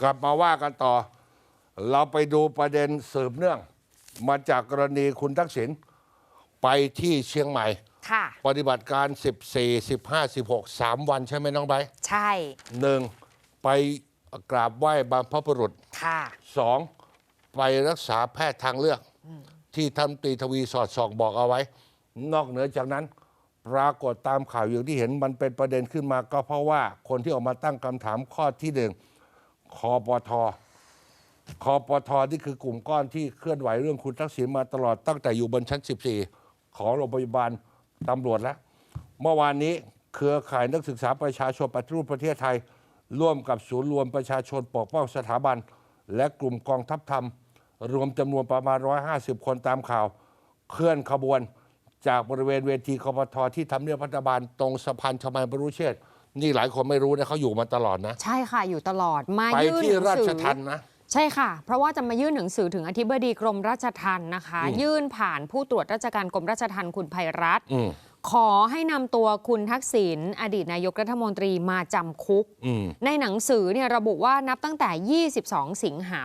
กลับมาว่ากันต่อ เราไปดูประเด็นสืบเนื่อง มาจากกรณีคุณทักษิณไปที่เชียงใหม่ ค่ะ ปฏิบัติการ 14 15 16 3 วันใช่ไหมน้องใบร์ทใช่ หนึ่งไปกราบไหว้บรรพบุรุษค่ะ สองไปรักษาแพทย์ทางเลือก ที่ท่านตรีทวีสอดส่องบอกเอาไว้ นอกเหนือจากนั้น ปรากฏตามข่าวอย่างที่เห็นมันเป็นประเด็นขึ้นมาก็เพราะว่าคนที่ออกมาตั้งคำถามข้อที่หนึ่ง คอปทคอปทนี่คือกลุ่มก้อนที่เคลื่อนไหวเรื่องคุณทักษิณมาตลอดตั้งแต่อยู่บนชั้น 14 ของโรงพยาบาลตำรวจแล้ว เมื่อวานนี้เครือข่ายนักศึกษาประชาชนปฏิรูปประเทศไทย ร่วมกับศูนย์รวมประชาชนปกป้องสถาบัน และกลุ่มกองทัพธรรม รวมจำนวนประมาณ 150 คนตามข่าว เคลื่อนขบวนจากบริเวณเวทีคอปทที่ทำเนียบรัฐบาลตรงสะพานชมัยบรุเชษฐ์ นี่หลายคนไม่รู้นะเขาอยู่มาตลอดนะ ใช่ค่ะอยู่ตลอดมาไปยื่นที่หนัรางสืชอทันนะ ใช่ค่ะ เพราะว่าจะมายื่นหนังสือถึงอธิบดีกรมราชทัณฑ์นะคะ ยื่นผ่านผู้ตรวจราชการกรมราชทัณฑ์คุณภัยรัตน์อืม ขอให้นำตัวคุณทักษิณอดีตนายกรัฐมนตรีมาจำคุกอืมในหนังสือเนี่ยระบุว่านับตั้งแต่ 22 สิงหา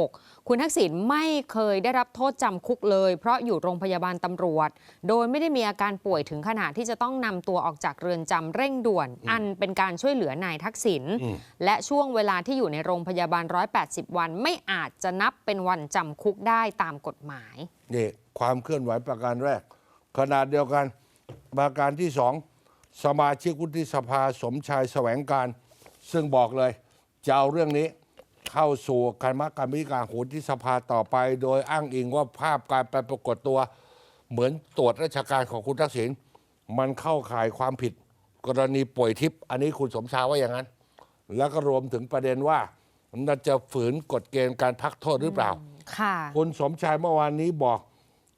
66 คุณทักษิณไม่เคยได้รับโทษจำคุกเลย เพราะอยู่โรงพยาบาลตำรวจ โดยไม่ได้มีอาการป่วยถึงขนาดที่จะต้องนำตัวออกจากเรือนจำเร่งด่วน อันเป็นการช่วยเหลือนายทักษิณอืมและช่วงเวลาที่อยู่ในโรงพยาบาล 180 วัน ไม่อาจจะนับเป็นวันจำคุกได้ตามกฎหมายนี่ความเคลื่อนไหวประการแรกขนาดเดียวกัน ประการที่สองสมาชิกวุฒิสภาสมชายแสวงการ ซึ่งบอกเลยจะเอาเรื่องนี้เข้าสู่คณะกรรมการวุฒิสภาต่อไป โดยอ้างอิงว่าภาพการไปปรากฏตัว เหมือนตรวจราชการของคุณทักษิณมันเข้าข่ายความผิดกรณีป่วยทิพย์อันนี้คุณสมชายว่าอย่างนั้น แล้วก็รวมถึงประเด็นว่าน่าจะฝืนกฎเกณฑ์การพักโทษหรือเปล่าค่ะคุณสมชายเมื่อวานนี้บอก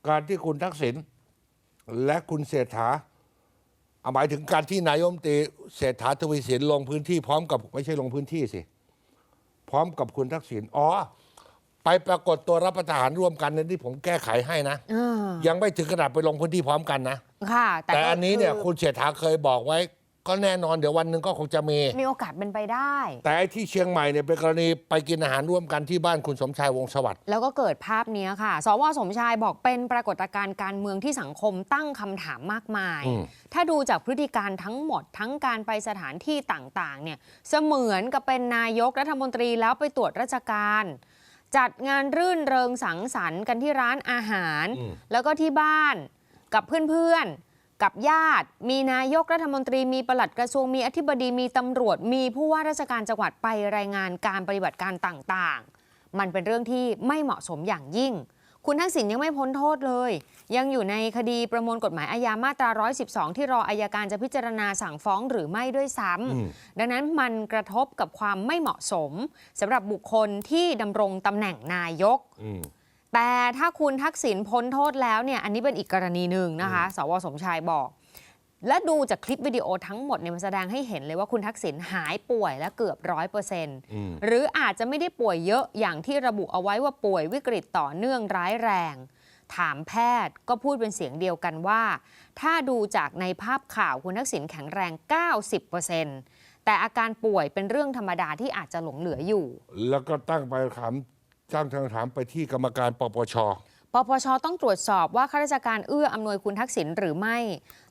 การที่คุณทักษิณ และคุณเศรษฐาเอาหมายถึงการที่นายกรัฐมนตรีเศรษฐาทวีสินลงพื้นที่พร้อมกับไม่ใช่ลงพื้นที่สิ พร้อมกับคุณทักษิณอ๋อ ไปปรากฏตัวรับประทานร่วมกันในที่ผมแก้ไขให้นะเออยังไม่ถึงขนาดไปลงพื้นที่พร้อมกันนะ ค่ะ แต่ก็อันนี้เนี่ยอคุณเศรษฐาเคยบอกไว้ ก็แน่นอนเดี๋ยววันหนึ่งก็คงจะมี มีโอกาสเป็นไปได้ แต่ไอ้ที่เชียงใหม่เนี่ยเป็นกรณีไปกินอาหารร่วมกันที่บ้านคุณสมชายวงศ์สวัสดิ์แล้วก็เกิดภาพนี้ค่ะ สวสมชายบอกเป็นปรากฏการณ์การเมืองที่สังคมตั้งคำถามมากมายอืมถ้าดูจากพฤติการทั้งหมดทั้งการไปสถานที่ต่างๆ เนี่ยเสมือนกับเป็นนายกรัฐมนตรีแล้วไปตรวจราชการ จัดงานรื่นเริงสังสรรค์กันที่ร้านอาหารอืมแล้วก็ที่บ้านกับเพื่อนๆ กับญาติ มีนายกรัฐมนตรีมีปลัดกระทรวงมีอธิบดีมีตำรวจ มีผู้ว่าราชการจังหวัดไปรายงานการปฏิบัติการต่างๆ มันเป็นเรื่องที่ไม่เหมาะสมอย่างยิ่ง คุณทักษิณยังไม่พ้นโทษเลย ยังอยู่ในคดีประมวลกฎหมายอาญามาตรา 112 ที่รออายการจะพิจารณาสั่งฟ้องหรือไม่ด้วยซ้อืมำดังนั้นมันกระทบกับความไม่เหมาะสมสำหรับบุคคลที่ดำรงตำแหน่งนายกอืม แต่ถ้าคุณทักษิณพ้นโทษแล้วเนี่ยอันนี้เป็นอีกกรณีหนึ่งนะคะสวสมชายบอก และดูจากคลิปวิดีโอทั้งหมดเนี่ยมันแสดงให้เห็นเลยว่าคุณทักษิณหายป่วยและเกือบร้อยเปอร์เซ็นต์อืมหรืออาจจะไม่ได้ป่วยเยอะอย่างที่ระบุเอาไว้ว่าป่วยวิกฤตต่อเนื่องร้ายแรง ถามแพทย์ก็พูดเป็นเสียงเดียวกันว่า ถ้าดูจากในภาพข่าวคุณทักษิณแข็งแรง 90%แต่อาการป่วยเป็นเรื่องธรรมดาที่อาจจะหลงเหลืออยู่ แล้วก็ตั้งไปถาม ตั้งคำถามไปที่กรรมการปปช ปปชต้องตรวจสอบว่าข้าราชการเอื้ออำนวยคุณทักษิณหรือไม่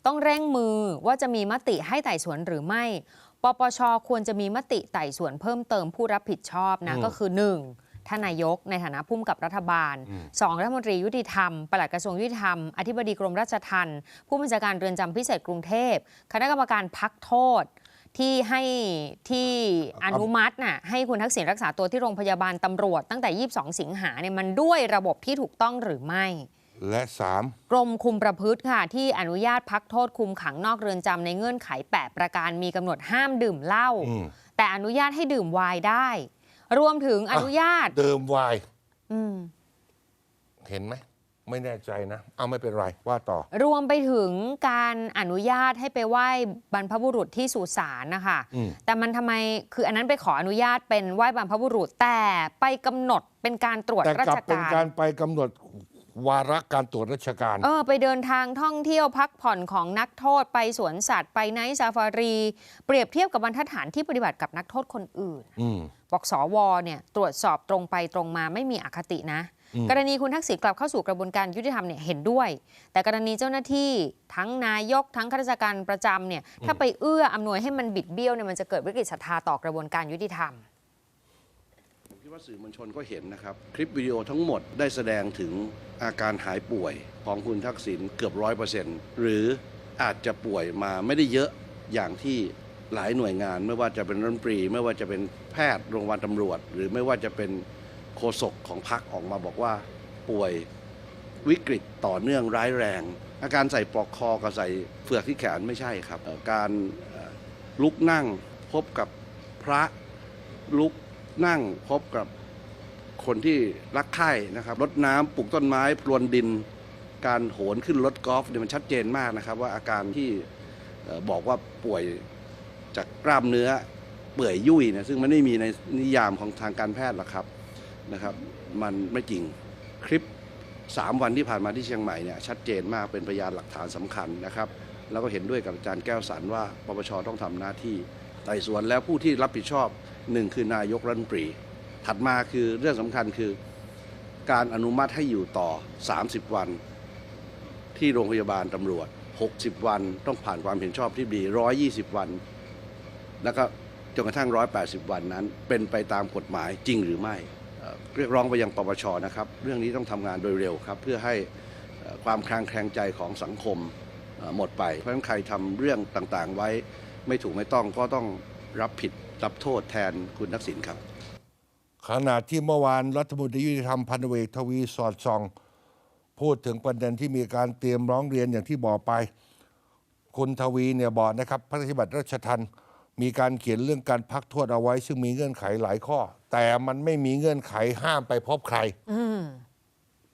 ต้องเร่งมือว่าจะมีมติให้ไต่สวนหรือไม่ ปปชควรจะมีมติไต่สวนเพิ่มเติมผู้รับผิดชอบนะอืมก็คือ 1. ท่านนายกในฐานะผู้กำกับรัฐบาลอืม 2. รัฐมนตรียุติธรรม ปลัดกระทรวงยุติธรรม อธิบดีกรมราชทัณฑ์ผู้บัญชาการเรือนจำพิเศษกรุงเทพ คณะกรรมการพักโทษ ที่ให้ที่อนุมัติน่ะให้คุณทักษิณรักษาตัวที่โรงพยาบาลตำรวจตั้งแต่ 22 สิงหาเนี่ยมันด้วยระบบที่ถูกต้องหรือไม่ และสามกรมคุมประพฤติค่ะ ที่อนุญาตพักโทษคุมขังนอกเรือนจำในเงื่อนไข 8 ประการมีกำหนดห้ามดื่มเหล้าอืมแต่อนุญาตให้ดื่มไวน์ได้ รวมถึงอนุญาตเดิมวายอืมเห็นไหม ไม่แน่ใจนะ เอาไม่เป็นไรว่าต่อ รวมไปถึงการอนุญาตให้ไปไหว้บรรพบุรุษที่สุสานนะคะ อืม แต่มันทำไมคืออันนั้นไปขออนุญาตเป็นไหว้บรรพบุรุษแต่ไปกำหนดเป็นการตรวจแต่รากลับชเป็นการการไปกำหนดวาระการตรวจราชการ เออไปเดินทางท่องเที่ยวพักผ่อนของนักโทษไปสวนสัตว์ไปไนท์ซาฟารี เปรียบเทียบกับบรรทัดฐานที่ปฏิบัติกับนักโทษคนอื่น อืม บอกสวเนี่ยตรวจสอบตรงไปตรงมาไม่มีอคตินะอืม กรณีคุณทักษิณกลับเข้าสู่กระบวนการยุติธรรมเนี่ยเห็นด้วย แต่กรณีเจ้าหน้าที่ทั้งนายกทั้งข้าราชการประจำเนี่ยถ้าไปเอื้ออำนวยให้มันบิดเบี้ยวเนี่ยมันจะเกิดวิกฤตศรัทธาต่อกระบวนการยุติธรรมผมคิดว่าสื่อมวลชนก็เห็นนะครับคลิปวิดีโอทั้งหมดได้แสดงถึงอาการหายป่วยของคุณทักษิณเกือบร้อยเปอร์เซ็นต์หรืออาจจะป่วยมาไม่ได้เยอะอย่างที่หลายหน่วยงาน ไม่ว่าจะเป็นรัฐมนตรี ไม่ว่าจะเป็นแพทย์โรงพยาบาลตำรวจ หรือไม่ว่าจะเป็น โฆษกของพรรคออกมาบอกว่าป่วยวิกฤตต่อเนื่องร้ายแรง อาการใส่ปลอกคอกับใส่เฟือกที่แขนไม่ใช่ครับ การลุกนั่งพบกับพระลุกนั่งพบกับคนที่รักใคร่นะครับรดน้ำปลูกต้นไม้พรวนดิน การโหนขึ้นรถกอล์ฟเนี่ยมันชัดเจนมากนะครับ ว่าอาการที่บอกว่าป่วยจากกล้ามเนื้อเปื่อยยุ่ยเนี่ยซึ่งมันไม่มีในนิยามของทางการแพทย์หรอกครับ นะครับ มันไม่จริงคลิป 3 วันที่ผ่านมาที่เชียงใหม่เนี่ยชัดเจนมากเป็นพยานหลักฐานสำคัญนะครับ แล้วก็เห็นด้วยกับอาจารย์แก้วสันว่าปปชต้องทำหน้าที่ไต่สวนแล้วผู้ที่รับผิดชอบหนึ่งคือนายกรัฐมนตรี ถัดมาคือเรื่องสำคัญคือการอนุมัติให้อยู่ต่อ 30 วัน ที่โรงพยาบาลตำรวจ 60 วันต้องผ่านความเห็นชอบที่ดี 120 วัน แล้วก็จนกระทั่ง 180 วันนั้น เป็นไปตามกฎหมายจริงหรือไม่ เรียกร้องไปยังปปชนะครับ เรื่องนี้ต้องทำงานโดยเร็วครับ เพื่อให้ความคลางแคลงใจของสังคมหมดไป เพราะฉะนั้นใครทำเรื่องต่างๆ ไว้ไม่ถูกไม่ต้องก็ต้องรับผิดรับโทษแทนคุณทักษิณครับ ขณะที่เมื่อวานรัฐมนตรียุติธรรมพันเวกทวีสอดส่อง พูดถึงประเด็นที่มีการเตรียมร้องเรียนอย่างที่บอกไป คุณทวีเนี่ยบอกนะครับพระราชบัญญัติราชทัน มีการเขียนเรื่องการพักโทษเอาไว้ ซึ่งมีเงื่อนไขหลายข้อ แต่มันไม่มีเงื่อนไขห้ามไปพบใครอืม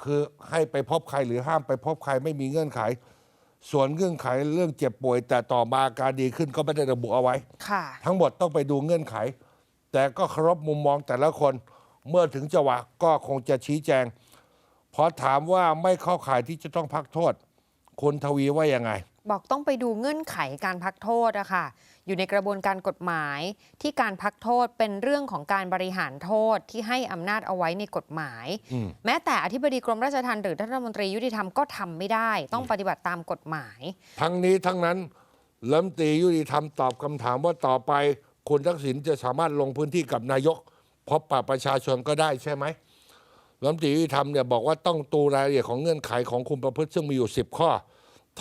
คือให้ไปพบใครหรือห้ามไปพบใครไม่มีเงื่อนไข ส่วนเงื่อนไขเรื่องเจ็บป่วย แต่ต่อมาอาการดีขึ้นก็ไม่ได้ระบุเอาไว้ค่ะทั้งหมดต้องไปดูเงื่อนไข แต่ก็เคารพมุมมองแต่ละคน เมื่อถึงจังหวะก็คงจะชี้แจงพอถามว่าไม่เข้าข่ายที่จะต้องพักโทษคุณทวีว่ายังไง บอกต้องไปดูเงื่อนไขการพักโทษอะค่ะ อยู่ในกระบวนการกฎหมายที่การพักโทษเป็นเรื่องของการบริหารโทษที่ให้อำนาจเอาไว้ในกฎหมายอืมแม้แต่อธิบดีกรมราชทัณฑ์หรือรัฐมนตรียุติธรรมก็ทำไม่ได้ ต้องปฏิบัติตามกฎหมาย ทั้งนี้ทั้งนั้นรัฐมนตรียุติธรรมตอบคำถามว่าต่อไปคุณทักษิณจะสามารถลงพื้นที่กับนายก พบปะประชาชนก็ได้ใช่ไหมรัฐมนตรียุติธรรมเนี่ยบอกว่าต้องดูรายละเอียดของเงื่อนไขของคุณประพฤติซึ่งมีอยู่ 10 ข้อ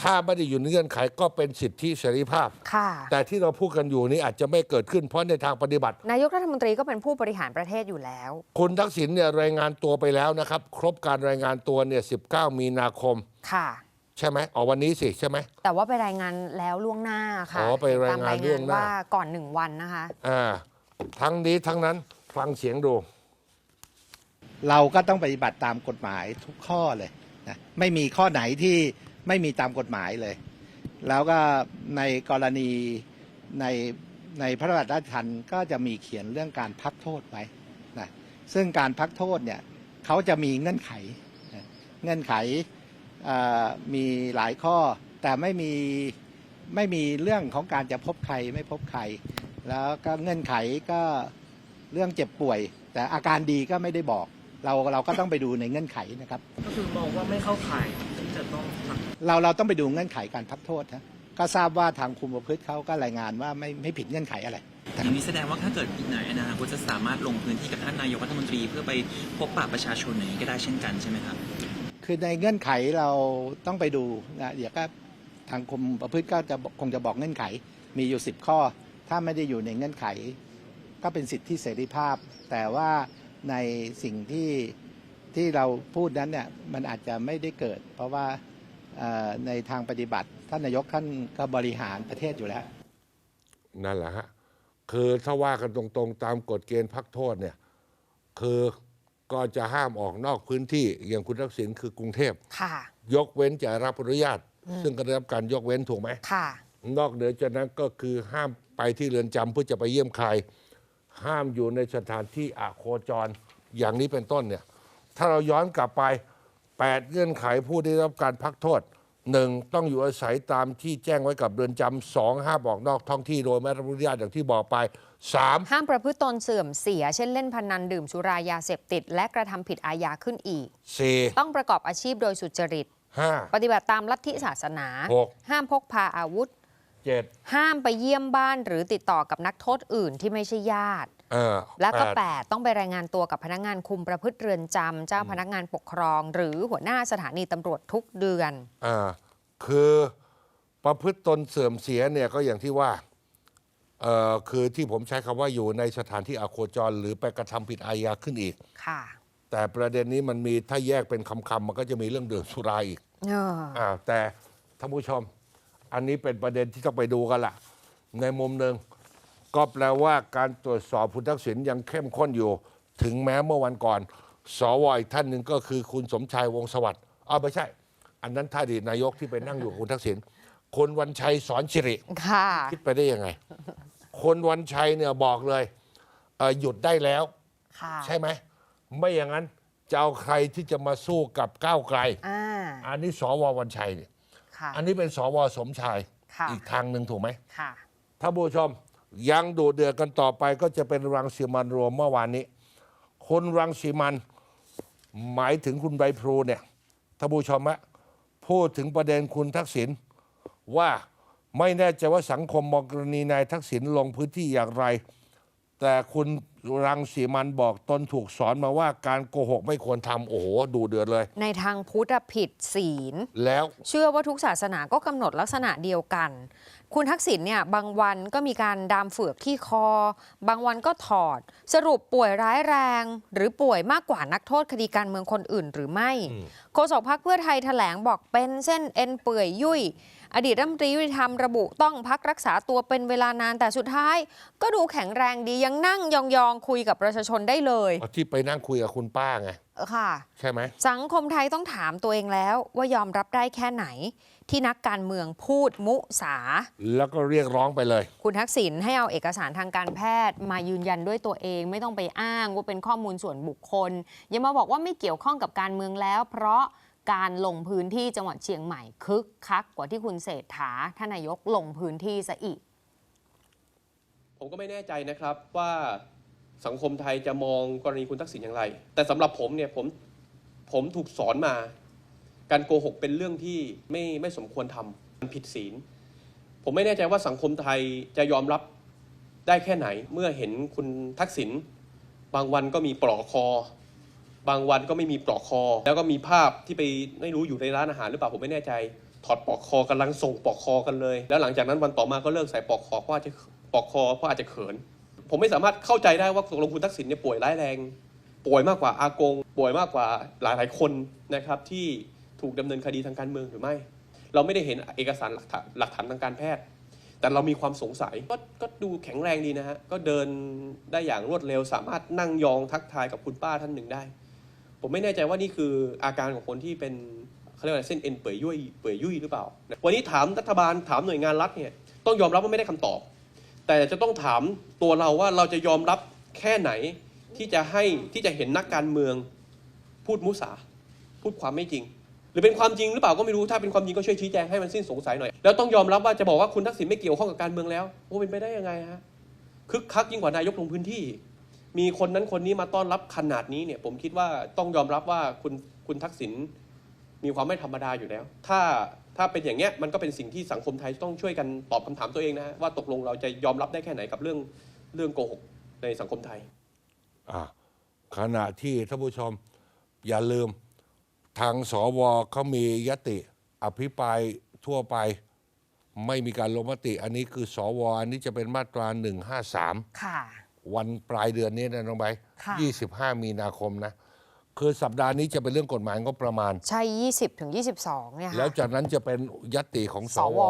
ถ้าไม่ได้อยู่ในเงื่อนไขก็เป็นสิทธิเสรีภาพ ค่ะ แต่ที่เราพูดกันอยู่นี้อาจจะไม่เกิดขึ้นเพราะในทางปฏิบัติ นายกรัฐมนตรีก็เป็นผู้บริหารประเทศอยู่แล้ว คุณทักษิณเนี่ยรายงานตัวไปแล้วนะครับ ครบการรายงานตัวเนี่ย19 มีนาคม ค่ะ ใช่ไหมอ๋อวันนี้สิใช่ไหม แต่ว่าไปรายงานแล้วล่วงหน้าค่ะอ๋อไปรายงานตมล่วงหน้า ว่าก่อนหนึ่งวันนะคะ อ่าทั้งนี้ทั้งนั้นฟังเสียงดู เราก็ต้องปฏิบัติตามกฎหมายทุกข้อเลยนะไม่มีข้อไหนที่ ไม่มีตามกฎหมายเลย แล้วก็ในกรณีในในพระราชบัญญัติราชทัณฑ์ก็จะมีเขียนเรื่องการพักโทษไว้นะซึ่งการพักโทษเนี่ยเขาจะมีเงื่อนไข เงื่อนไขมีหลายข้อ แต่ไม่มีไม่มีเรื่องของการจะพบใครไม่พบใคร แล้วก็เงื่อนไขก็เรื่องเจ็บป่วย แต่อาการดีก็ไม่ได้บอก เราเราก็ต้องไปดูในเงื่อนไขนะครับ ก็คือมองว่าไม่เข้าข่าย เราเราต้องไปดูเงื่อนไขการพักโทษนะก็ทราบว่าทางคุมประพฤติเขาก็รายงานว่าไม่ไม่ผิดเงื่อนไขอะไรอย่างนี้แสดงว่าถ้าเกิดอีกไหนนะก็จะสามารถลงพื้นที่กับท่านนายกรัฐมนตรี เพื่อไปพบปะประชาชนอย่างนี้ก็ได้เช่นกันใช่ไหมครับคือในเงื่อนไขเราต้องไปดูนะเดี๋ยวก็ทางคุมประพฤติก็จะคงจะบอกเงื่อนไขมีอยู่สิบข้อ ถ้าไม่ได้อยู่ในเงื่อนไข ก็เป็นสิทธิเสรีภาพ แต่ว่าในสิ่งที่ที่เราพูดนั้นเนี่ยมันอาจจะไม่ได้เกิด เพราะว่าเอ่อ ในทางปฏิบัติ ท่านนายกท่านก็บริหารประเทศอยู่แล้ว นั่นแหละฮะคือถ้าว่ากันตรงๆ ตามกฎเกณฑ์พักโทษเนี่ย คือก็จะห้ามออกนอกพื้นที่อย่างคุณทักษิณคือกรุงเทพค่ะ ยกเว้นจะรับอนุญาต ซึ่งก็ได้รับการยกเว้นถูกไหมค่ะ นอกเหนือจากนั้นก็คือห้ามไปที่เรือนจำเพื่อจะไปเยี่ยมใคร ห้ามอยู่ในสถานที่อโคจรอย่างนี้เป็นต้นเนี่ย ถ้าเราย้อนกลับไป 8 เงื่อนไขผู้ได้รับการพักโทษ 1. ต้องอยู่อาศัยตามที่แจ้งไว้กับเรือนจำสองห้ามออกนอกท้องที่โดยไม่รับอนุญาตอย่างที่บอกไป 3. ห้ามประพฤติตนเสื่อมเสีย เช่นเล่นพนันดื่มสุรายาเสพติด และกระทำผิดอาญาขึ้นอีก 4. ต้องประกอบอาชีพโดยสุจริต 5. ปฏิบัติตามลัทธิศาสนาหกห้ามพกพาอาวุธ 7. ห้ามไปเยี่ยมบ้านหรือติดต่อกับนักโทษอื่นที่ไม่ใช่ญาติเออ แล้วก็แปด8ต้องไปรายงานตัวกับพนักงานคุมประพฤติเรือนจำเจ้าพนักงานปกครอง หรือหัวหน้าสถานีตำรวจทุกเดือนอ่าคือประพฤติตนเสื่อมเสียเนี่ยก็อย่างที่ว่าเอ่อคือที่ผมใช้คำว่าอยู่ในสถานที่อโคจร หรือไปกระทำผิดอาญาขึ้นอีกค่ะแต่ประเด็นนี้มันมีถ้าแยกเป็นคำๆมันก็จะมีเรื่องดื่มสุราอีกเอออ่าแต่ท่านผู้ชม อันนี้เป็นประเด็นที่ต้องไปดูกันละในมุมหนึ่ง ก็แปลว่าการตรวจสอบคุณทักษิณยังเข้มข้นอยู่ ถึงแม้เมื่อวันก่อน สวอีกท่านหนึ่งก็คือคุณสมชายวงศ์สวัสดิ์อ้าวไม่ใช่ อันนั้นท่าดีตนายกที่ไปนั่งอยู่กับคุณทักษิณคนวันชัยสอนชิริค่ะคิดไปได้ยังไง คนวันชัยเนี่ยบอกเลยเอ่อหยุดได้แล้ว ค่ะใช่ไหม ไม่อย่างนั้นจะเอาใครที่จะมาสู้กับก้าวไกล อ่าอันนี้สววันชัยเนี่ยค่ะอันนี้เป็นสวสมชายค่ะอีกทางหนึ่งถูกไหมค่ะถ้าผู้ชม ยังดูเดือดกันต่อไปก็จะเป็นรังสีมันรวมเมื่อวานนี้ คนรังสีมันหมายถึงคุณใบพลูเนี่ยท่านผู้ชมฮะพูดถึงประเด็นคุณทักษิณว่าไม่แน่ใจว่าสังคมมองกรณีนายทักษิณลงพื้นที่อย่างไร แต่คุณรังสีมันบอกตนถูกสอนมาว่าการโกหกไม่ควรทำโอ้โห ดูเดือดเลย ในทางพุทธผิดศีล แล้ว เชื่อว่าทุกศาสนาก็กำหนดลักษณะเดียวกัน คุณทักษิณเนี่ยบางวันก็มีการดามเฟือกที่คอ บางวันก็ถอด สรุปป่วยร้ายแรง หรือป่วยมากกว่านักโทษคดีการเมืองคนอื่นหรือไม่ โฆษกพักเพื่อไทยแถลงบอกเป็นเส้นเอ็นเปื่อยยุ่ย อดีตรัฐมนตรียุติธรรมระบุต้องพักรักษาตัวเป็นเวลานานแต่สุดท้าย ก็ดูแข็งแรงดียังนั่งยองๆคุยกับประชาชนได้เลยที่ไปนั่งคุยกับคุณป้าไงค่ะ ใช่ไหมสังคมไทยต้องถามตัวเองแล้ว ว่ายอมรับได้แค่ไหน ที่นักการเมืองพูดมุสา แล้วก็เรียกร้องไปเลย คุณทักษิณให้เอาเอกสารทางการแพทย์ มายืนยันด้วยตัวเอง ไม่ต้องไปอ้างว่าเป็นข้อมูลส่วนบุคคล อย่ามาบอกว่าไม่เกี่ยวข้องกับการเมืองแล้ว เพราะ การลงพื้นที่จังหวัดเชียงใหม่คึกคักกว่าที่คุณเศรษฐาท่านนายกลงพื้นที่ซะอีก ผมก็ไม่แน่ใจนะครับว่าสังคมไทยจะมองกรณีคุณทักษิณอย่างไร แต่สำหรับผมเนี่ยผมผมถูกสอนมา การโกหกเป็นเรื่องที่ไม่ไม่สมควรทำมันผิดศีล ผมไม่แน่ใจว่าสังคมไทยจะยอมรับได้แค่ไหน เมื่อเห็นคุณทักษิณบางวันก็มีปลอกคอ บางวันก็ไม่มีปลอกคอ แล้วก็มีภาพที่ไปไม่รู้อยู่ในร้านอาหารหรือเปล่าผมไม่แน่ใจ ถอดปลอกคอกำลังส่งปลอกคอกันเลย แล้วหลังจากนั้นวันต่อมาก็เลิกใส่ปลอกคอเพราะอาจจะปลอกคอเพราะอาจจะเขิน ผมไม่สามารถเข้าใจได้ว่าตกลงคุณทักษิณเนี่ยป่วยร้ายแรง ป่วยมากกว่าอากง ป่วยมากกว่าหลายหลายคนนะครับที่ถูกดำเนินคดีทางการเมืองหรือไม่ เราไม่ได้เห็นเอกสารหลักฐานหลักฐานทางการแพทย์ แต่เรามีความสงสัยก็ก็ดูแข็งแรงดีนะฮะก็เดินได้อย่างรวดเร็วสามารถนั่งยองทักทายกับคุณป้าท่านหนึ่งได้ ผมไม่แน่ใจว่านี่คืออาการของคนที่เป็นเขาเรียกว่าเส้นเอ็นเปื่อยยุ่ยเปื่อยยุ่ยหรือเปล่า วันนี้ถามรัฐบาลถามหน่วยงานรัฐเนี่ยต้องยอมรับว่าไม่ได้คำตอบ แต่จะต้องถามตัวเราว่าเราจะยอมรับแค่ไหนที่จะให้ที่จะเห็นนักการเมืองพูดมุสา พูดความไม่จริง หรือเป็นความจริงหรือเปล่าก็ไม่รู้ถ้าเป็นความจริงก็ช่วยชี้แจงให้มันสิ้นสงสัยหน่อย แล้วต้องยอมรับว่าจะบอกว่าคุณทักษิณไม่เกี่ยวข้องกับการเมืองแล้วโอ้เป็นไปได้ยังไงฮะคึกคักยิ่งกว่านายกลงพื้นที่ มีคนนั้นคนนี้มาต้อนรับขนาดนี้เนี่ย ผมคิดว่าต้องยอมรับว่าคุณคุณทักษิณมีความไม่ธรรมดาอยู่แล้ว ถ้าถ้าเป็นอย่างเงี้ยมันก็เป็นสิ่งที่สังคมไทยต้องช่วยกันตอบคำถามตัวเองนะฮะว่าตกลงเราจะยอมรับได้แค่ไหนกับเรื่องเรื่องโกหกในสังคมไทยอ่าขณะที่ท่านผู้ชมอย่าลืมทางสวเขามียติอภิปรายทั่วไป ไม่มีการลงมติ อันนี้คือสวอันนี้จะเป็นมาตรา153ค่ะ วันปลายเดือนนี้นะน้องใบค่ะ25มีนาคมนะ คือสัปดาห์นี้จะเป็นเรื่องกฎหมายงบประมาณ ใช่ 20 ถึง 22 เนี่ยค่ะแล้วจากนั้นจะเป็นยติของสสว ว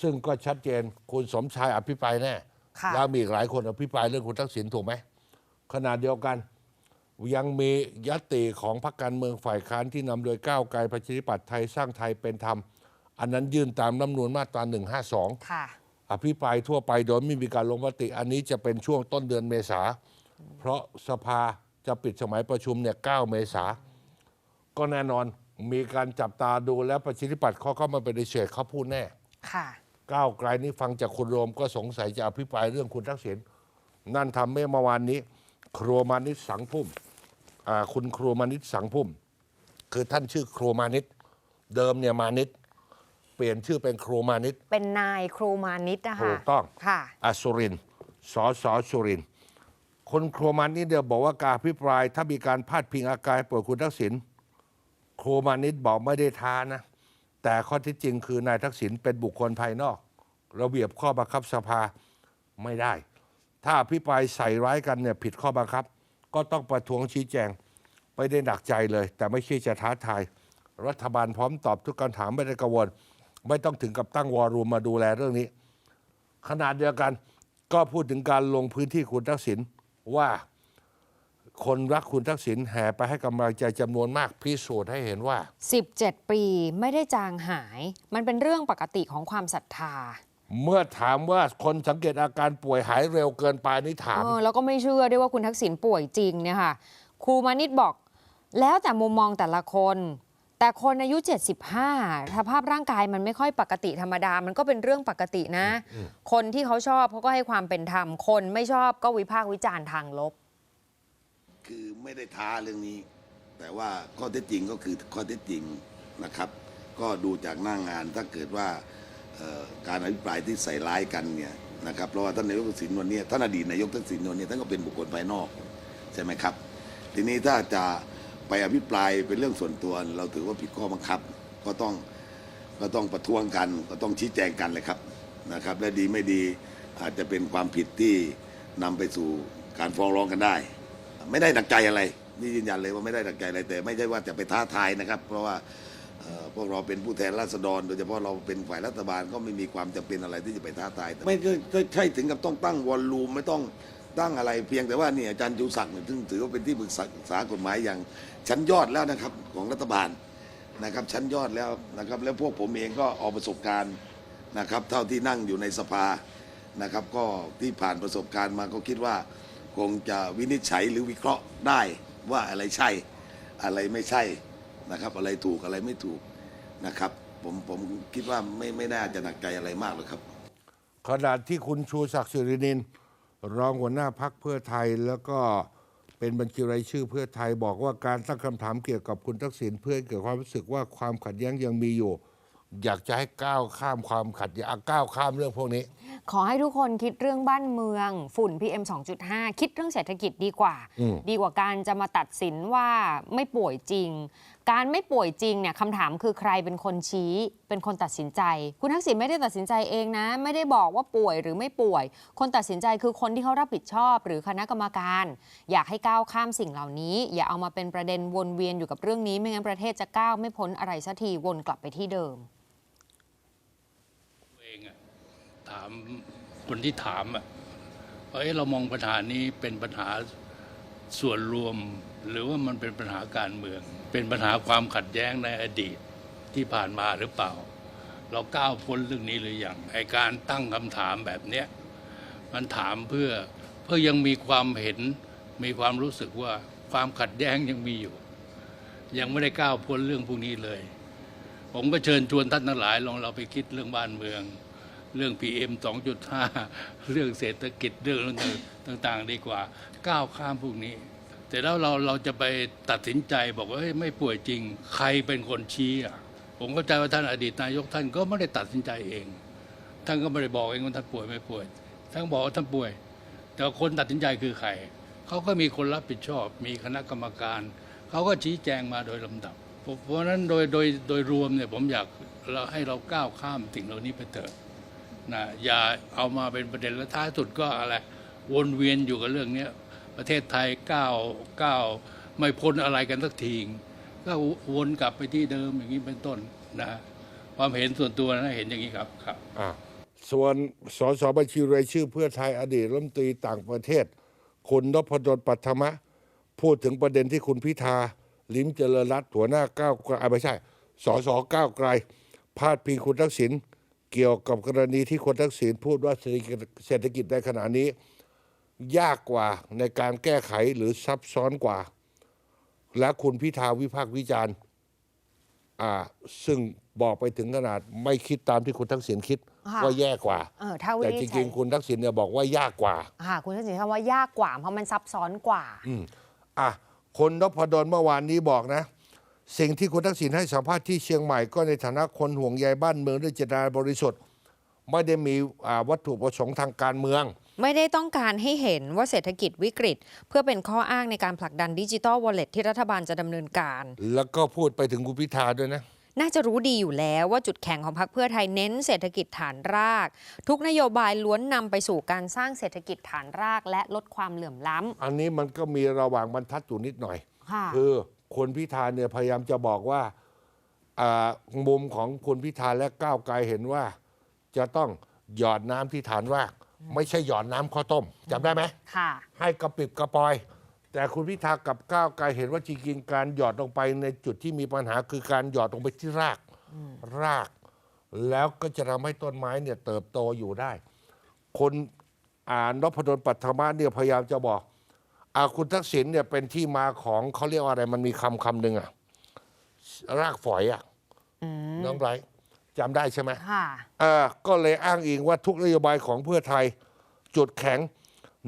ซึ่งก็ชัดเจนคุณสมชายอภิปรายแน่ค่ะ แล้วมีอีกหลายคนอภิปรายเรื่องคุณทักษิณถูกไหมขณะเดียวกัน ยังมียติของพรรคการเมืองฝ่ายค้านที่นำโดยก้าวไกลประชาธิปัตย์ไทยสร้างไทยเป็นธรรม อันนั้นยื่นตามรัฐธรรมนูญมาตรา 152 ค่ะ อภิปรายทั่วไปโดยไม่มีการลงมติ อันนี้จะเป็นช่วงต้นเดือนเมษา เพราะสภาจะปิดสมัยประชุมเนี่ย 9 เมษา ก็แน่นอนมีการจับตาดูแล้วประชาธิปัตย์เขาก็ไมาเป็นเฉยเขาพูดแน่ ค่ะ ก้าวไกลนี่ฟังจากคุณโรมก็สงสัยจะอภิปรายเรื่องคุณทักษิณนั่นทำให้เมื่อวานนี้ ครัวมานิตสังพุ่มอ่าคุณครัวมานิตสังพุ่ม คือท่านชื่อครัวมานิตเดิมเนี่ยมานิตเปลี่ยนชื่อเป็นครัวมานิตเป็นนายครูมานิดนะถูคะกต้องค่ะอสุรินทร์สอสอสุรินทร์คนครัวมานิตเดียวบอกว่าการอภิปราย ถ้ามีการพาดพิงอาการป่วยคุณทักษิณครัวมานิตบอกไม่ได้ท้านะ แต่ข้อที่จริงคือนายทักษิณเป็นบุคคลภายนอก ระเบียบข้อบังคับสภาไม่ได้ ถ้าอภิปรายใส่ร้ายกันเนี่ยผิดข้อบังคับ ก็ต้องประท้วงชี้แจงไม่ได้หนักใจเลย แต่ไม่ใช่จะท้าทายรัฐบาลพร้อมตอบทุกคำถามไม่ได้กังวล ไม่ต้องถึงกับตั้งวอรูมมาดูแลเรื่องนี้ ขนาดเดียวกันก็พูดถึงการลงพื้นที่คุณทักษิณว่าคนรักคุณทักษิณแห่ไปให้กำลังใจจำนวนมากพิสูจน์ให้เห็นว่า 17 ปีไม่ได้จางหาย มันเป็นเรื่องปกติของความศรัทธา เมื่อถามว่าคนสังเกตอาการป่วยหายเร็วเกินไปนี่ถามเออแล้วก็ไม่เชื่อด้วยว่าคุณทักษิณป่วยจริงเนี่ยค่ะครูมานิดบอก แล้วแต่มุมมองแต่ละคน แต่คนอายุ 75สภาพร่างกายมันไม่ค่อยปกติธรรมดา มันก็เป็นเรื่องปกตินะ คนที่เขาชอบเขาก็ให้ความเป็นธรรม คนไม่ชอบก็วิพากษ์วิจารณ์ทางลบ คือไม่ได้ท้าเรื่องนี้ แต่ว่าข้อเท็จจริงก็คือข้อเท็จจริงนะครับ ก็ดูจากหน้างงานถ้าเกิดว่าเอ่อการอภิปรายที่ใส่ร้ายกันเนี่ยนะครับเพราะว่าท่านนายกทักษิณวันนี้ท่านอดีตนายกทักษิณวันนี้ท่านก็เป็นบุคคลภายนอกใช่ไหมครับ ทีนี้ถ้าจะ ไปอภิปรายเป็นเรื่องส่วนตัว เราถือว่าผิดข้อบังคับ ก็ต้องก็ต้องประท้วงกัน ก็ต้องชี้แจงกันเลยครับนะครับ และดีไม่ดีอาจจะเป็นความผิดที่นำไปสู่การฟ้องร้องกันได้ ไม่ได้ดักใจอะไรนี่ยืนยันเลยว่าไม่ได้ดักใจอะไรแต่ ไม่ใช่ว่าจะไปท้าทายนะครับ เพราะว่าพวกเราเป็นผู้แทนราษฎร โดยเฉพาะเราเป็นฝ่ายรัฐบาลก็ไม่มีความจำเป็นอะไรที่จะไปท้าทายไม่ใช่ใช่ถึงกับต้องตั้งวอลลุ่มไม่ต้อง ตั้งอะไรเพียงแต่ว่าเนี่ยอาจารย์จูศักดิ์เนี่ยซึ่งถือว่าเป็นที่ปรึกษากฎหมายอย่างชั้นยอดแล้วนะครับของรัฐบาลนะครับชั้นยอดแล้วนะครับแล้วพวกผมเองก็เอาประสบการณ์นะครับเท่าที่นั่งอยู่ในสภานะครับก็ที่ผ่านประสบการณ์มาก็คิดว่า คงจะวินิจฉัยหรือวิเคราะห์ได้ว่าอะไรใช่อะไรไม่ใช่นะครับอะไรถูกอะไรไม่ถูกนะครับผมผมคิดว่าไม่ไม่น่าจะหนักใจอะไรมากหรอกครับ ขณะที่คุณชูศักดิ์สิรินิน รองหัวหน้าพักเพื่อไทยแล้วก็เป็นบัญชีรายชื่อเพื่อไทยบอกว่าการตั้งคำถามเกี่ยวกับคุณทักษิณเพื่อให้เกิดความรู้สึกว่าความขัดแย้งยังมีอยู่ อยากจะให้ก้าวข้ามความขัดแย้งอะก้าวข้ามเรื่องพวกนี้ ขอให้ทุกคนคิดเรื่องบ้านเมือง ฝุ่น PM 2.5 คิดเรื่องเศรษฐกิจดีกว่าอืมดีกว่าการจะมาตัดสินว่าไม่ป่วยจริง การไม่ป่วยจริงเนี่ยคำถามคือใครเป็นคนชี้ เป็นคนตัดสินใจ คุณทักษิณไม่ได้ตัดสินใจเองนะ ไม่ได้บอกว่าป่วยหรือไม่ป่วย คนตัดสินใจคือคนที่เขารับผิดชอบ หรือคณะกรรมการ อยากให้ก้าวข้ามสิ่งเหล่านี้ อย่าเอามาเป็นประเด็นวนเวียนอยู่กับเรื่องนี้ ไม่งั้นประเทศจะก้าวไม่พ้นอะไรสักทีวนกลับไปที่เดิมเองอะถามคนที่ถามอะว่าเอ๊ะเรามองปัญหานี้เป็นปัญหาส่วนรวม หรือว่ามันเป็นปัญหาการเมือง เป็นปัญหาความขัดแย้งในอดีตที่ผ่านมาหรือเปล่า เราก้าวพ้นเรื่องนี้หรือยังไอการตั้งคำถามแบบเนี้ยมันถามเพื่อเพื่อยังมีความเห็นมีความรู้สึกว่าความขัดแย้งยังมีอยู่ ยังไม่ได้ก้าวพ้นเรื่องพวกนี้เลย ผมก็เชิญชวนท่านทั้งหลายลองเราไปคิดเรื่องบ้านเมือง เรื่อง PM 2.5 เรื่องเศรษฐกิจเรื่องต่างๆ ดีกว่าก้าวข้ามพวกนี้ แต่แล้วเราเราจะไปตัดสินใจบอกว่าไม่ป่วยจริง ใครเป็นคนชี้อะผมเข้าใจว่าท่านอดีตนายกท่านก็ไม่ได้ตัดสินใจเอง ท่านก็ไม่ได้บอกเองว่าท่านป่วยไม่ป่วย ท่านบอกว่าท่านป่วย แต่คนตัดสินใจคือใครเขาก็มีคนรับผิดชอบ มีคณะกรรมการเขาก็ชี้แจงมาโดยลำดับเพราะเพราะฉะนั้นโดยโดยโดยรวมเนี่ยผมอยากเราให้เราก้าวข้ามสิ่งเหล่านี้ไปเถอะนะอย่าเอามาเป็นประเด็นแล้วท้ายสุดก็อะไร วนเวียนอยู่กับเรื่องเนี้ย ประเทศไทยก้าวก้าวไม่พ้นอะไรกันสักทีก็วนกลับไปที่เดิมอย่างนี้เป็นต้นนะความเห็นส่วนตัวนะเห็นอย่างนี้ครับครับอะส่วนสสบัญชีรายชื่อเพื่อไทยอดีตรัฐมนตรีต่างประเทศ คุณนพดลปัทมะ พูดถึงประเด็นที่คุณพิธา ลิมเจริญรัตหัวหน้าก้าวไกลไม่ใช่สสก้าวไกล พาดพิงคุณทักษิณเกี่ยวกับกรณีที่คุณทักษิณพูดว่าเศรษฐกิจในขณะนี้ ยากกว่าในการแก้ไขหรือซับซ้อนกว่า และคุณพิธาวิพากษ์วิจารณ์อ่าซึ่งบอกไปถึงขนาดไม่คิดตามที่คุณทักษิณคิดค่ะว่าแย่กว่าเออถ้าวิแต่นิจจฉัริยงๆ คุณทักษิณเนี่ยบอกว่ายากกว่าค่ะคุณทักษิณคำว่ายากกว่า เพราะมันซับซ้อนกว่าอะคนนพดลเมื่อวานนี้บอกนะ สิ่งที่คุณทักษิณให้สัมภาษณ์ที่เชียงใหม่ก็ในฐานะคนห่วงใยบ้านเมืองด้วยเจตนาบริสุทธิ์ ไม่ได้มีอ่าวัตถุประสงค์ทางการเมืองไม่ได้ต้องการให้เห็นว่าเศรษฐกิจวิกฤต เพื่อเป็นข้ออ้างในการผลักดันดิจิ t a ลวอลเล็ตที่รัฐบาลจะดำเนินการ แล้วก็พูดไปถึงคุณพิธาด้วยนะ น่าจะรู้ดีอยู่แล้วว่าจุดแข็งของพรรคเพื่อไทยเน้นเศรษฐกิจฐานราก ทุกนโยบายล้วนนำไปสู่การสร้างเศรษฐกิจฐานรากและลดความเหลื่อมล้อันนี้มันก็มีระหว่างบรรทัดอยู่นิดหน่อยำค่ะ คือคุณพิธาเนี่ยพยายามจะบอกว่าอ่ามุมของคุณพิธาและก้าวไกลเห็นว่า จะต้องหยอดน้ำที่ฐานราก ไม่ใช่หยอดน้ำข้าวต้มจำได้ไหมค่ะ ให้กระปิบกระปอย แต่คุณพิธากับก้าวไกลเห็นว่าจริงๆการหยอดลงไปในจุดที่มีปัญหาคือการหยอดลงไปที่รากราก แล้วก็จะทำให้ต้นไม้เนี่ยเติบโตอยู่ได้ คนอ่านนพดลปัทมาเนี่ยพยายามจะบอกอาคุณทักษิณเนี่ยเป็นที่มาของเขาเรียกว่าอะไร มันมีคำคำหนึ่งอะรากฝอยอะน้องไบรท์ จำได้ใช่ไหมค่ะเออก็เลยอ้างอิงว่าทุกนโยบายของเพื่อไทย จุดแข็ง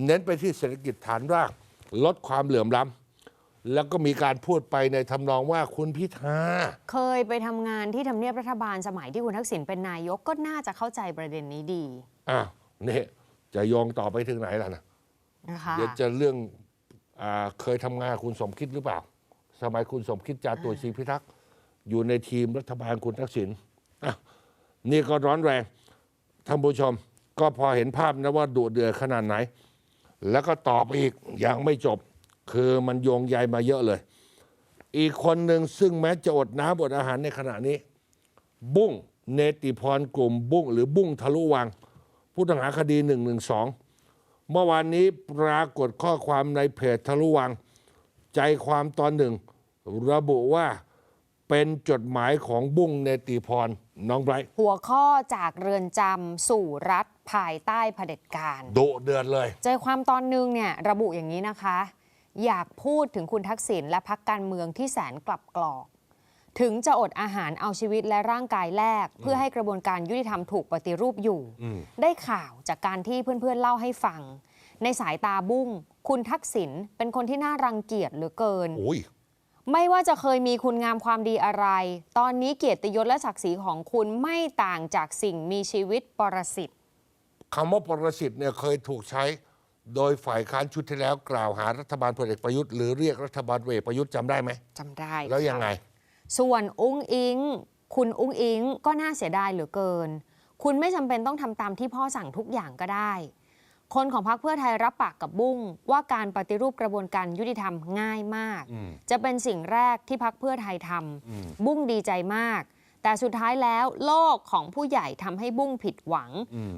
เน้นไปที่เศรษฐกิจฐานราก ลดความเหลื่อมล้ำแล้วก็มีการพูดไปในทำนองว่าคุณพิธา เคยไปทำงานที่ทำเนียบรัฐบาลสมัยที่คุณทักษิณเป็นนายกก็น่าจะเข้าใจประเด็นนี้ดีอ้าวนี่จะโยงต่อไปถึงไหนล่ะนะนะคะเดี๋ยวจะเรื่องอาเคยทำงานกับคุณสมคิดหรือเปล่า สมัยคุณสมคิดจาตุศรีพิทักษ์อยู่ในทีมรัฐบาลคุณทักษิณอะ นี่ก็ร้อนแรงท่านผู้ชม ก็พอเห็นภาพนะว่าดุเดือดขนาดไหน แล้วก็ตอบอีกยังไม่จบ คือมันโยงใยมาเยอะเลย อีกคนหนึ่งซึ่งแม้จะอดน้ำอดอาหารในขณะนี้ บุ้งเนติพรกลุ่มบุ้งหรือบุ้งทะลุวัง ผู้ต้องหาคดี1นึเมื่อวานนี้ปรากฏข้อความในเพจทะลุวัง ใจความตอนหนึ่ง ระบุว่าเป็นจดหมายของบุ้งเนติพร น้องไบรท์หัวข้อจากเรือนจำสู่รัฐภายใต้เผด็จการดุเดือดเลย ใจความตอนหนึงเนี่ยระบุอย่างนี้นะคะ อยากพูดถึงคุณทักษิณและพักการเมืองที่แสนกลับกรอก ถึงจะอดอาหารเอาชีวิตและร่างกายแลกเพื่อให้กระบวนการยุติธรรมถูกปฏิรูปอยู่ได้ข่าวจากการที่เพื่อนๆเล่าให้ฟัง ในสายตาบุ้ง คุณทักษิณเป็นคนที่น่ารังเกียจเหลือเกิน โอ้ย ไม่ว่าจะเคยมีคุณงามความดีอะไร ตอนนี้เกียรติยศและศักดิ์ศรีของคุณไม่ต่างจากสิ่งมีชีวิตปรสิตคำว่าปรสิตเนี่ยเคยถูกใช้ โดยฝ่ายค้านชุดที่แล้วกล่าวหารัฐบาลพลเอกประยุทธ์หรือเรียกรัฐบาลพลเอกประยุทธ์จำได้ไหมจำได้แล้วยังไง ส่วนอุ้งอิง คุณอุ้งอิงก็น่าเสียดายเหลือเกิน คุณไม่จำเป็นต้องทำตามที่พ่อสั่งทุกอย่างก็ได้ คนของพรรคเพื่อไทยรับปากกับบุ้งว่าการปฏิรูปกระบวนการยุติธรรมง่ายมาก จะเป็นสิ่งแรกที่พรรคเพื่อไทยทำบุ้งดีใจมาก แต่สุดท้ายแล้วโลกของผู้ใหญ่ทำให้บุ้งผิดหวัง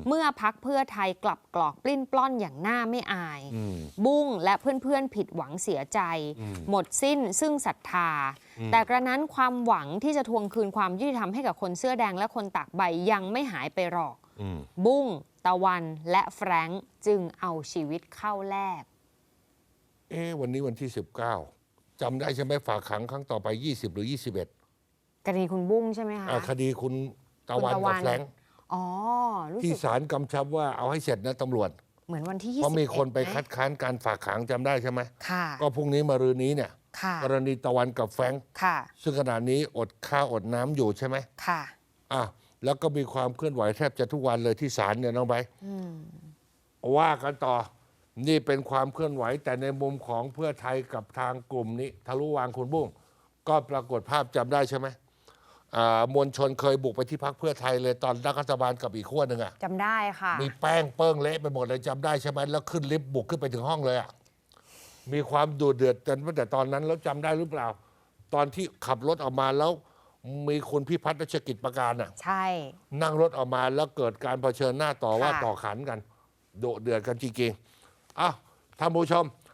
เมื่อพักเพื่อไทยกลับกรอกปลิ้นปล้อนอย่างหน้าไม่อาย บุ้งและเพื่อนๆผิดหวังเสียใจ หมดสิ้นซึ่งศรัทธา แต่กระนั้นความหวังที่จะทวงคืนความยุติธรรมให้กับคนเสื้อแดงและคนตากใบยังไม่หายไปหรอกอืมบุ้ง ตะวันและแฟรงค์จึงเอาชีวิตเข้าแลก เอ๊ะวันนี้วันที่ 19จำได้ใช่ไหมฝากขังครั้งต่อไป 20 หรือ 21กรณีคุณบุ้งใช่ไหมคะ อะคดีคุณตะวันคุณตะวักับน แฟรงค์อ๋อ รู้ที่สึกศาลกำชับว่าเอาให้เสร็จนะตำรวจ เหมือนวันที่เพราะมีคนไป21คัดค้านการฝากขังจำได้ใช่ไหมค่ะ ก็พรุ่งนี้มารืนนี้เนี่ย ค่ะ กรณีตะวันกับแฟรงค์ค่ะ ซึ่งขณะนี้อดข้าวอดน้ำอยู่ใช่ไหมค่ะ อะ แล้วก็มีความเคลื่อนไหวแทบจะทุกวันเลยที่ศาลเนี่ยน้องใบร์ทว่ากันต่อ นี่เป็นความเคลื่อนไหว แต่ในมุมของเพื่อไทยกับทางกลุ่มนี้ทะลุวางคุณบุ้งก็ปรากฏภาพจำได้ใช่ไหมอ่ามวลชนเคยบุกไปที่พักเพื่อไทยเลยตอนรัฐบาลกับอีกขั้วหนึ่งอะจำได้ค่ะ มีแป้งเปิ้งเละไปหมดเลยจำได้ใช่ไหมแล้วขึ้นลิฟต์บุกขึ้นไปถึงห้องเลยอะมีความดูเดือดกันตั้งแต่ตอนนั้นแล้วจำได้หรือเปล่า ตอนที่ขับรถออกมาแล้ว มีคุณพิพัฒน์รัชกิจประการอะใช่ นั่งรถออกมาแล้วเกิดการเผชิญหน้าต่อว่าค่ะ ต่อขันกัน โดดเดือดกันจริงๆอะท่านผู้ชม